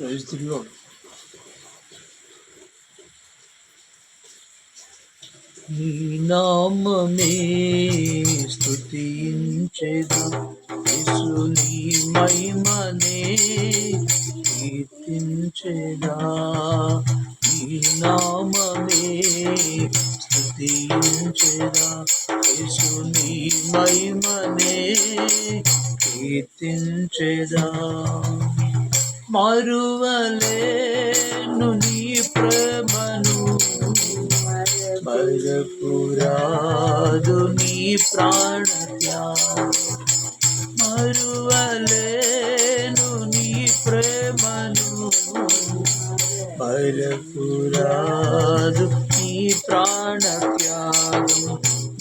Praise the Lord. నీ నామమే స్తుతించేదా యేసు నీ మహిమనే కీర్తించేదా నీ నామమే స్తుతించేదా యేసు నీ మహిమనే కీర్తించేదా మరువలేను నీ ప్రేమను. మరపురాదు నీ ప్రాణ మరువలేను నీ ప్రేమను. మరపురాదు నీ ప్రాణ త్యాగం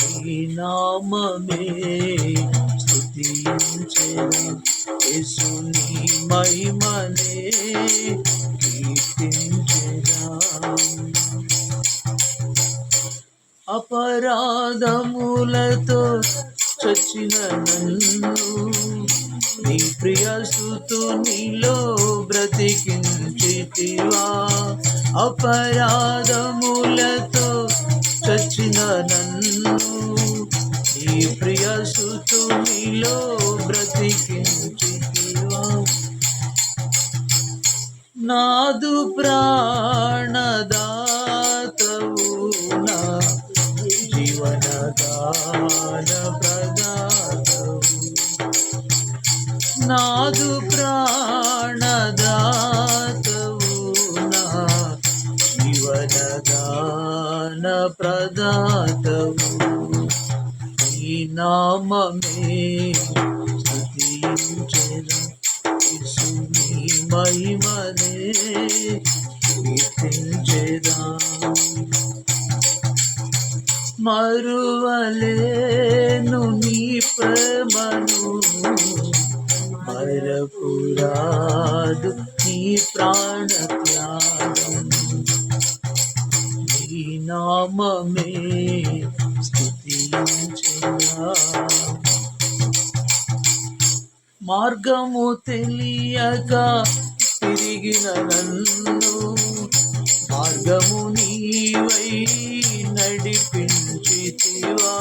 నీ నామమే స్తుతించేదా యేసుని మహిమనే కీర్తించేదా అపరాధములతో చచ్చిన నన్ను నీ ప్రియసుతు నీలో బ్రతికించితివా. అపరాధములతో చచ్చిన నన్ను ప్రియసుతునిలో బ్రతికించుతివా? నాదు ప్రాణదాతవు నా జీవనదాన ప్రదాతవు. నాదు ప్రాణదాతవు నా జీవనదాన ప్రదాత ఈ నామమే స్తుతించెదా యేసుని మహిమనే కీర్తించెదా మరువలేను నీ ప్రేమను. మరపురాదు నీ ప్రాణ త్యాగం నీ నామమే మార్గము తెలియక తిరిగిన నన్ను మార్గము నీవై నడిపించితివా.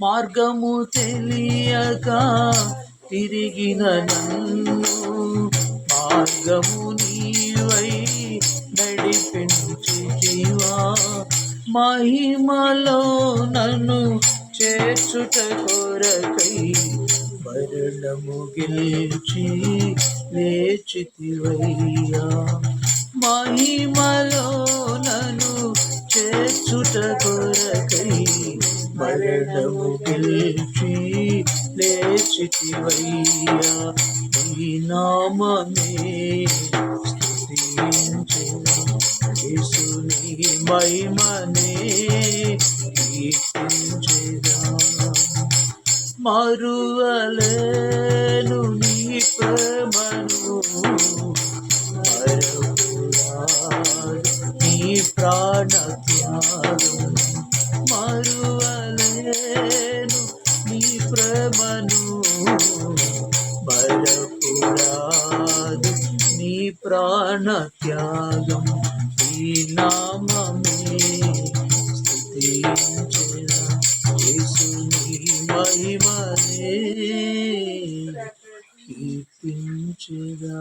మార్గము తెలియక తిరిగిన నన్ను మార్గము నీ మహిమలో నన్ను చేర్చుట కొరకై మరణము గెలిచి లేచితివయ్యా. మహిమలో నన్ను చేర్చుట కొరకై మరణము గెలిచి లేచితివయ్యా. ఈ నామమే మహిమనే మరువలేను నీ ప్రేమను. నీ ప్రాణ త్యాగం మరువలేను నీ ప్రేమను. మరపురాదు నీ ప్రాణ త్యాగం నామమే స్తుతించెదా యేసుని మహిమనే కీర్తించెదా